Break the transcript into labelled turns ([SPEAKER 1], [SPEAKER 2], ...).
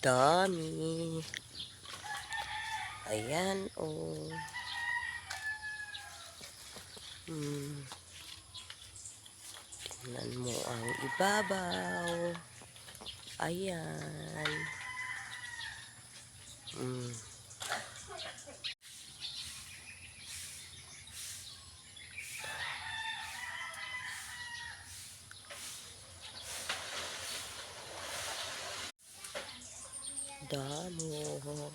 [SPEAKER 1] dami. Ayan, oh. Hmm. Tingnan mo ang ibabaw. Ayan. kamu.